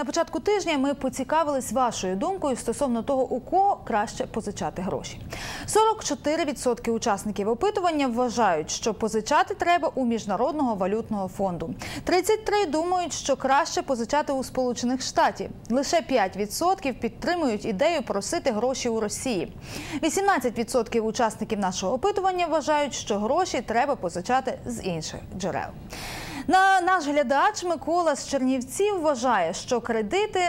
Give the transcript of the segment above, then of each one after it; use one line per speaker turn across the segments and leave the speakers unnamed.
На початку тижня ми поцікавились вашою думкою стосовно того, у кого краще позичати гроші. 44% учасників опитування вважають, що позичати треба у міжнародного валютного фонду. 33% думають, що краще позичати у Сполучених Штатів. Лише 5% підтримують ідею просити гроші у Росії. 18% учасників нашого опитування вважають, що гроші треба позичати з інших джерел. На наш глядач Микола з Чернівців вважає, що кредити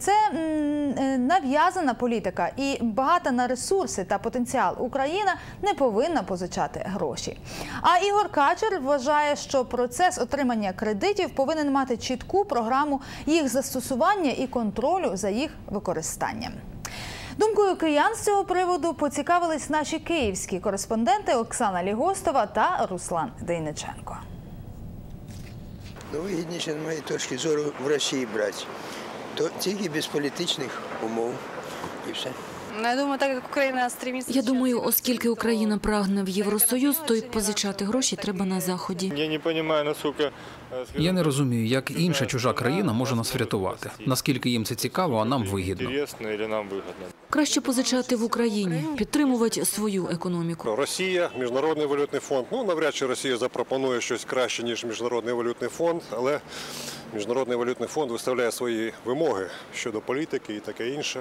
це е, нав'язана політика і багата на ресурси та потенціал Україна не повинна позичати гроші. А Ігор Качер вважає, що процес отримання кредитів повинен мати чітку програму їх застосування і контролю за їх використанням. Думкою киян з цього приводу поцікавились наші київські кореспонденти Оксана Лігостова та Руслан Дейниченко.
Ну, вигідніше, з моєї точки зору, в Росії брати. То тільки без політичних умов. І все.
Ну, я думаю, так як Україна стремиться...
Я думаю, оскільки Україна прагне в Євросоюз, то й позичати гроші треба на заході.
Я не розумію, наскільки... е,
Я не розумію, як інша чужа країна може нас врятувати. Наскільки їм це цікаво, а нам вигідно.
Нам.
Краще позичати в Україні, підтримувати свою економіку.
Росія, міжнародний валютний фонд. Ну навряд чи Росія запропонує щось краще ніж міжнародний валютний фонд, але міжнародний валютний фонд виставляє свої вимоги щодо політики і таке інше.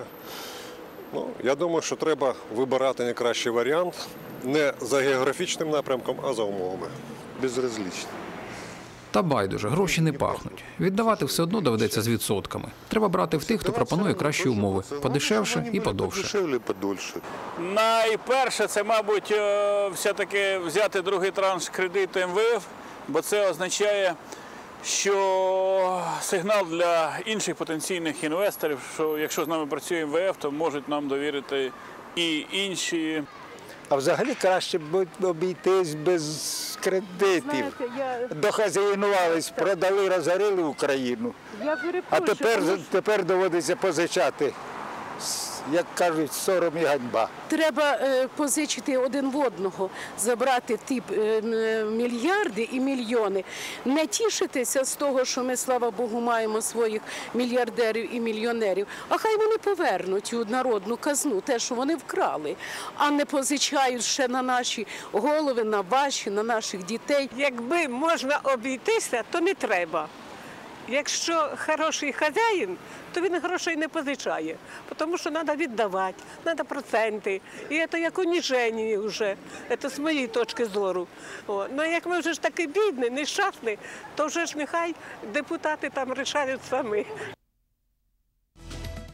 Ну я думаю, що треба вибирати найкращий варіант не за географічним напрямком, а за умовами. Безразлічно.
Та байдуже, гроші не пахнуть. Віддавати все одно доведеться з відсотками. Треба брати в тих, хто пропонує кращі умови, подешевше і подовше.
Подешевле, подольше.
Найперше, це, мабуть, е, все-таки взяти другий транш кредиту МВФ, бо це означає, що сигнал для інших потенційних інвесторів, що якщо з нами працює МВФ, то можуть нам довірити і інші.
А взагалі краще б обійтись без кредитів. Дохазяїнувались, продали, розорили Україну. А тепер, тепер доводиться позичати. Як кажуть, сором і ганьба.
Треба е, позичити один в одного, забрати ті е, мільярди і мільйони, не тішитися з того, що ми, слава Богу, маємо своїх мільярдерів і мільйонерів. А хай вони повернуть у народну казну те, що вони вкрали, а не позичають ще на наші голови, на ваші, на наших дітей.
Якби можна обійтися, то не треба. Якщо хороший хазяїн, то він грошей не позичає, тому що треба віддавати, треба проценти. І це як уніження вже, це з моєї точки зору. О. Ну як ми вже ж такі бідні, нещасні, то вже ж нехай депутати там рішають самі.